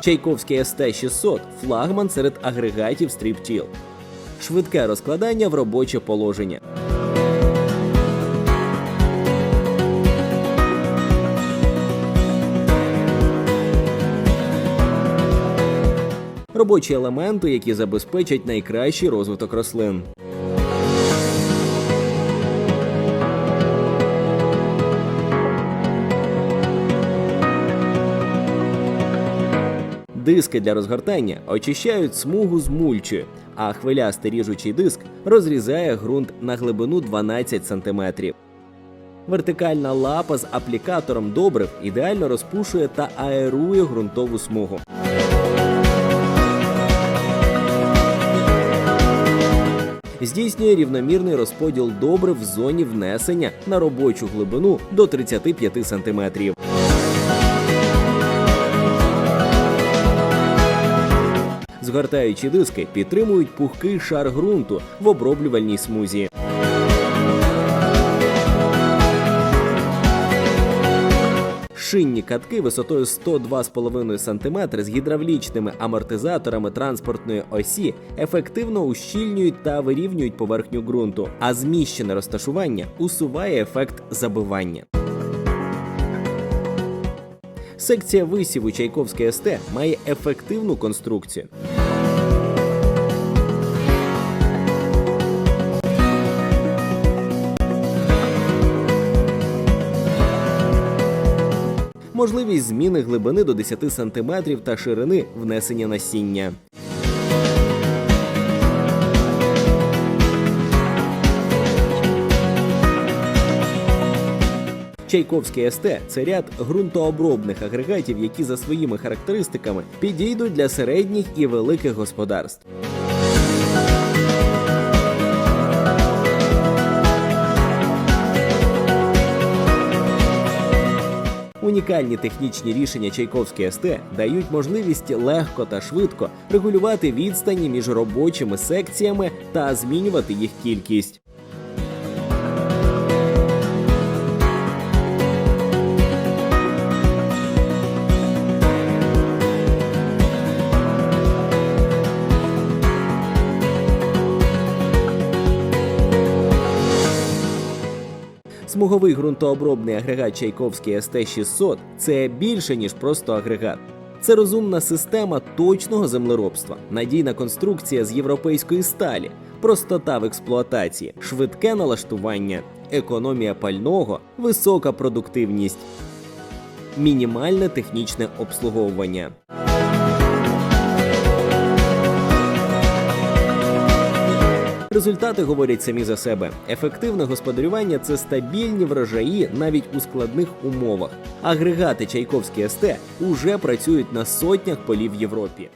Чайковський СТ-600 – флагман серед агрегатів стріптіл. Швидке розкладання в робоче положення. Робочі елементи, які забезпечать найкращий розвиток рослин. Диски для розгортання очищають смугу з мульчі, а хвилястий ріжучий диск розрізає ґрунт на глибину 12 см. Вертикальна лапа з аплікатором добрив ідеально розпушує та аерує ґрунтову смугу. Здійснює рівномірний розподіл добрив в зоні внесення на робочу глибину до 35 см. Згортаючі диски підтримують пухкий шар ґрунту в оброблювальній смузі. Шинні катки висотою 102,5 см з гідравлічними амортизаторами транспортної осі ефективно ущільнюють та вирівнюють поверхню ґрунту, а зміщене розташування усуває ефект забивання. Секція висіву Чайковський СТ має ефективну конструкцію. Можливість зміни глибини до 10 см та ширини внесення насіння. Чайковський СТ це ряд ґрунтообробних агрегатів, які за своїми характеристиками підійдуть для середніх і великих господарств. Унікальні технічні рішення Чайковський СТ дають можливість легко та швидко регулювати відстані між робочими секціями та змінювати їх кількість. Смуговий ґрунтообробний агрегат Чайковський СТ-600 це більше ніж просто агрегат. Це розумна система точного землеробства, надійна конструкція з європейської сталі, простота в експлуатації, швидке налаштування, економія пального, висока продуктивність, мінімальне технічне обслуговування. Результати говорять самі за себе. Ефективне господарювання це стабільні врожаї навіть у складних умовах. Агрегати Чайковський СТ уже працюють на сотнях полів в Європі.